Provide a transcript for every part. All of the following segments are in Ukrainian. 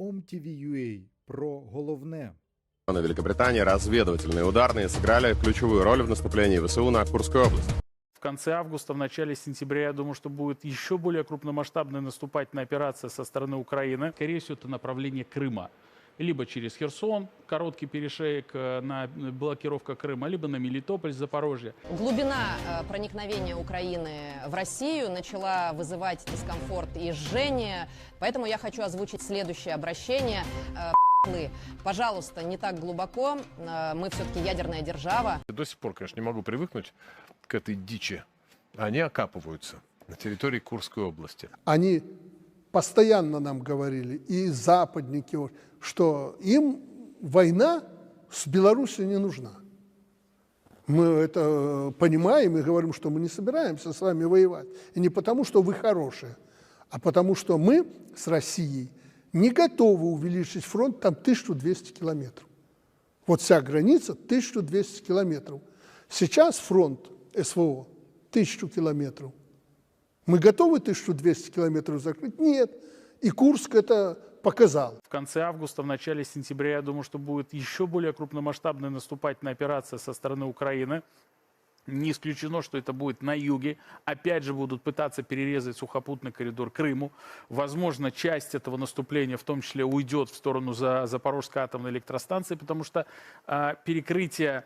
OMTV.ua про головне. На Великобритании разведывательные ударные сыграли ключевую роль в наступлении ВСУ на Курскую область. В конце августа, в начале сентября, я думаю, что будет еще более крупномасштабная наступательная операция со стороны Украины. Скорее всего, это направление Крыма. Либо через Херсон, короткий перешеек э, на блокировка Крыма, либо на Мелитополь, Запорожье. Глубина э, проникновения Украины в Россию начала вызывать дискомфорт и жжение. Поэтому я хочу озвучить следующее обращение. Э, «П***лы, Пожалуйста, не так глубоко. Э, Мы все-таки ядерная держава. Я до сих пор, конечно, не могу привыкнуть к этой дичи. Они окапываются на территории Курской области. Они постоянно нам говорили, и западники, что им война с Беларусью не нужна. Мы это понимаем и говорим, что мы не собираемся с вами воевать. И не потому, что вы хорошие, а потому, что мы с Россией не готовы увеличить фронт там 1200 километров. Вот вся граница 1200 километров. Сейчас фронт СВО 1000 километров. Мы готовы 1200 километров закрыть? Нет. И Курск это показал. В конце августа, в начале сентября, я думаю, что будет еще более крупномасштабная наступательная операция со стороны Украины. Не исключено, что это будет на юге. Опять же будут пытаться перерезать сухопутный коридор Крыму. Возможно, часть этого наступления в том числе уйдет в сторону за Запорожской атомной электростанции, потому что а, перекрытие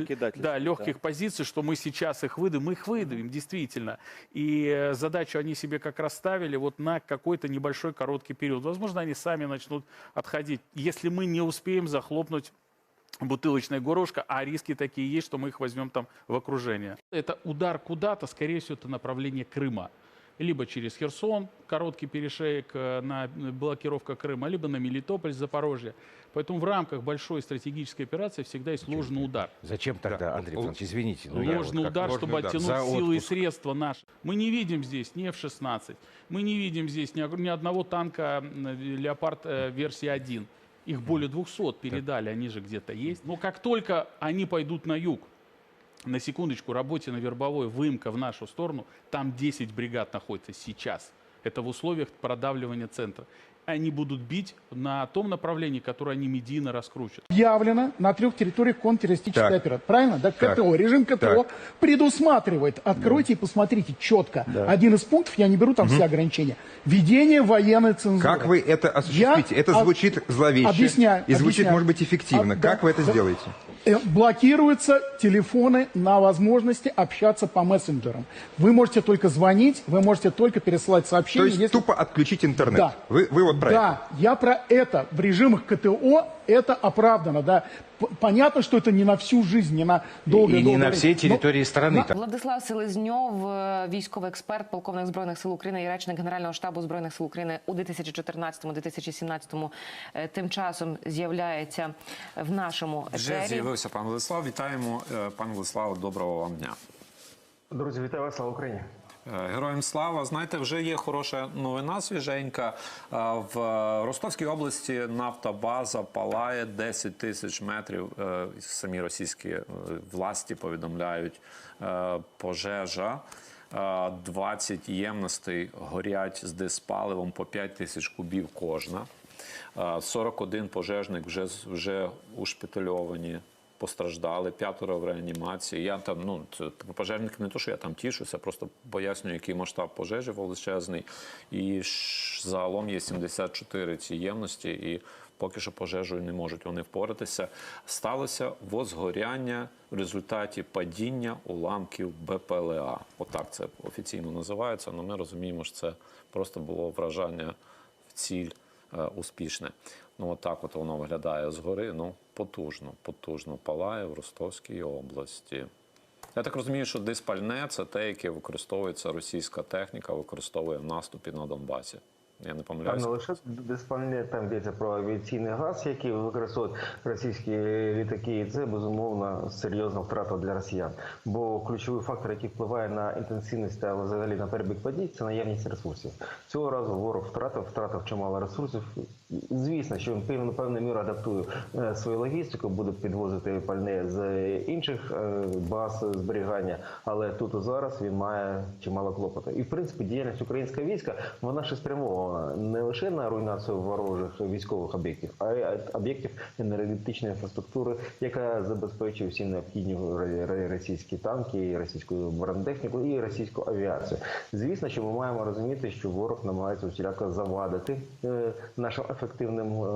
закидательства, да, легких да. позиций, что мы сейчас их выдадим, мы их выдавим, действительно. И э, задачу они себе как раз ставили вот на какой-то небольшой короткий период. Возможно, они сами начнут отходить, если мы не успеем захлопнуть бутылочное горлышко, а риски такие есть, что мы их возьмем там в окружение. Это удар куда-то, скорее всего, это направление Крыма. Либо через Херсон, короткий перешеек э, на блокировка Крыма, либо на Мелитополь, Запорожье. Поэтому в рамках большой стратегической операции всегда есть ложный удар. Зачем тогда, Да, Андрей Иванович, извините, ну, Ложный вот удар, чтобы удар. оттянуть За силы и средства наши. Мы не видим здесь ни F-16, мы не видим здесь ни, ни одного танка м, «Леопард» э, версии 1. Их более 200 передали, они же где-то есть. Но как только они пойдут на юг, на секундочку, работе на вербовой, выемка в нашу сторону, там 10 бригад находится сейчас. Это в условиях продавливания центра. Они будут бить на том направлении, которое они медийно раскручат. объявлено на трех территориях контртеррористическая Так. операция. Правильно? Да, Так. КТО. Режим КТО Так. предусматривает, откройте и посмотрите четко. Один из пунктов, я не беру там все ограничения, ведение военной цензуры. Как вы это осуществите? Я это звучит зловеще. Объясняю. И звучит, объясняю. может быть, эффективно. А, да. как вы это Да. сделаете? Э, Блокируются телефоны на возможности общаться по мессенджерам. Вы можете только звонить, вы можете только пересылать То сообщения. есть если- тупо отключить интернет. Да. Вы, вы вот про это. Да, я про это. В режимах КТО это оправдано, да. Понятно, что это не на всю жизнь, не на долгое И не на всей время. Но страны. так. Владислав Селезньов, е, військовий експерт, полковник збройних сил України і речник Генерального штабу збройних сил України у 2014-2017 е, тим часом з'являється в нашому Вже з'явився пан Владислав. Вітаємо, е, пан Владислав. Доброго вам дня. Друзі, вітаю вас, слава Україні. Е, Героям слава. Знаєте, вже є хороша новина свіженька. Е, В Ростовській області нафтобаза палає 10 тисяч метрів. Е, Самі російські власті повідомляють пожежа. Е, 20 ємностей горять з диспаливом по 5 тисяч кубів кожна. Е, 41 пожежник вже, вже ушпитальовані постраждали, п'ятеро в реанімації. Я там, ну, це про не то, що я там тішуся, просто пояснюю, який масштаб пожежі величезний. І загалом є 74 ці і поки що пожежею не можуть вони впоратися. Сталося возгоряння в результаті падіння уламків БПЛА. Отак це офіційно називається, але ми розуміємо, що це просто було вражання в ціль е, успішне. Ну, отак от воно виглядає згори. Ну, потужно, потужно палає в Ростовській області. Я так розумію, що диспальне це те, яке використовується російська техніка, використовує в наступі на Донбасі. Я не Там помиляюся. не лише диспальне, там йдеться про авіаційний газ, який використовують російські літаки. І це безумовно серйозна втрата для росіян. Бо ключовий фактор, який впливає на інтенсивність та взагалі на перебіг подій, це наявність ресурсів. Цього разу ворог втратив, втратив чимало ресурсів. Звісно, що він певно певною мірою адаптує е, свою логістику, буде підвозити пальне з інших е, баз зберігання, але тут і зараз він має чимало клопоту. І в принципі діяльність українського війська вона ще спрямована не лише на руйнацію ворожих військових об'єктів, а й об'єктів енергетичної інфраструктури, яка забезпечує всі необхідні російські танки, і російську бронетехніку і російську авіацію. Звісно, що ми маємо розуміти, що ворог намагається усіляко завадити е, нашим ефективним е,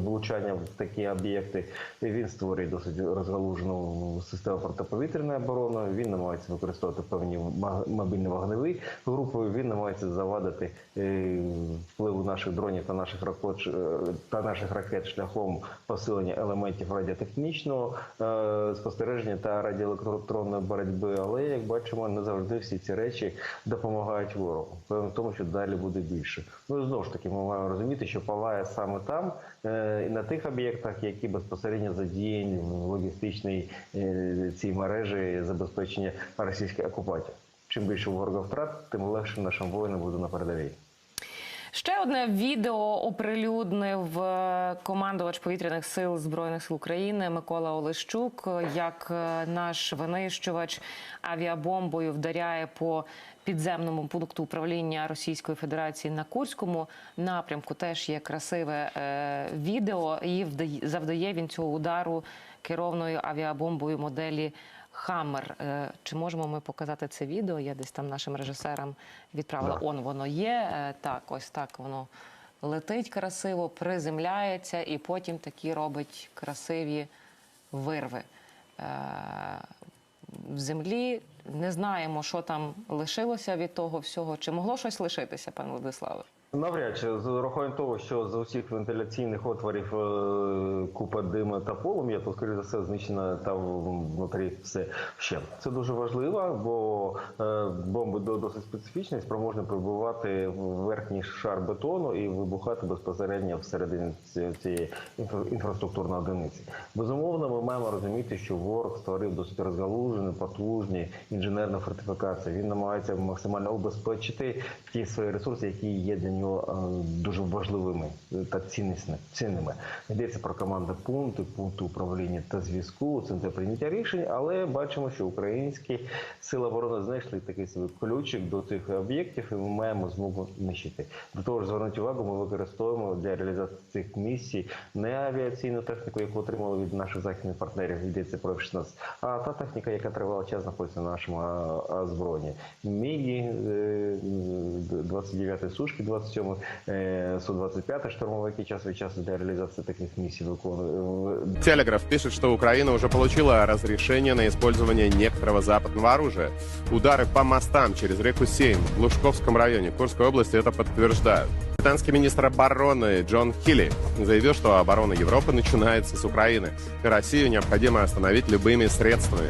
влучанням в такі об'єкти. Він створює досить розгалужену систему протиповітряної оборони. Він намагається використовувати певні мобільні вогневі групи. Він намагається завадити е, впливу наших дронів та наших ракет та наших ракет шляхом посилення елементів радіотехнічного е, спостереження та радіоелектронної боротьби. Але як бачимо, не завжди всі ці речі допомагають ворогу. Певно тому, що далі буде більше. Ну знову ж таки, ми маємо розуміти, що палає саме там е, і на тих об'єктах, які безпосередньо задіяні в логістичній е, цій мережі забезпечення російських окупантів. Чим більше ворога втрат, тим легше нашим воїнам буде на передовій. Ще одне відео оприлюднив е, командувач повітряних сил збройних сил України Микола Олещук, як е, наш винищувач авіабомбою вдаряє по підземному пункту управління Російської Федерації на Курському напрямку. Теж є красиве е, відео, і вдає- завдає він цього удару керовною авіабомбою моделі. Хаммер. Е, Чи можемо ми показати це відео? Я десь там нашим режисерам відправила. Он воно є. Е, Так, ось так воно летить красиво, приземляється і потім такі робить красиві вирви. Е, В землі не знаємо, що там лишилося від того всього. Чи могло щось лишитися, пане Владиславе? Навряд чи з урахуванням того, що з усіх вентиляційних отворів е, купа диму та полум'я, то скоріше за все знищено там внутрі все ще. Це дуже важливо, бо е, бомби до- досить специфічні, спроможні прибувати в верхній шар бетону і вибухати безпосередньо всередині цієї інфра- інфраструктурної одиниці. Безумовно, ми маємо розуміти, що ворог створив досить розгалужені, потужні інженерні фортифікації. Він намагається максимально убезпечити ті свої ресурси, які є для нього е, дуже важливими та цінними. Йдеться про команди пункти, пункти управління та зв'язку, центри прийняття рішень, але бачимо, що українські сили оборони знайшли такий собі ключик до цих об'єктів, і ми маємо змогу нищити. До того ж, звернути увагу, ми використовуємо для реалізації цих місій не авіаційну техніку, яку отримали від наших західних партнерів, йдеться про F-16, а та техніка, яка тривалий час знаходиться на нашому а, озброєнні. Мігі, е, 29 сушки, 27 е, Су-25 штурмовики час від часу для реалізації таких місій виконують. Телеграф пишет, что Украина уже получила разрешение на использование некоторого западного оружия. Удары по мостам через реку Сейм в Лужковском районе Курской области это подтверждают. Британский министр обороны Джон Хилли заявил, что оборона Европы начинается с Украины, и Россию необходимо остановить любыми средствами.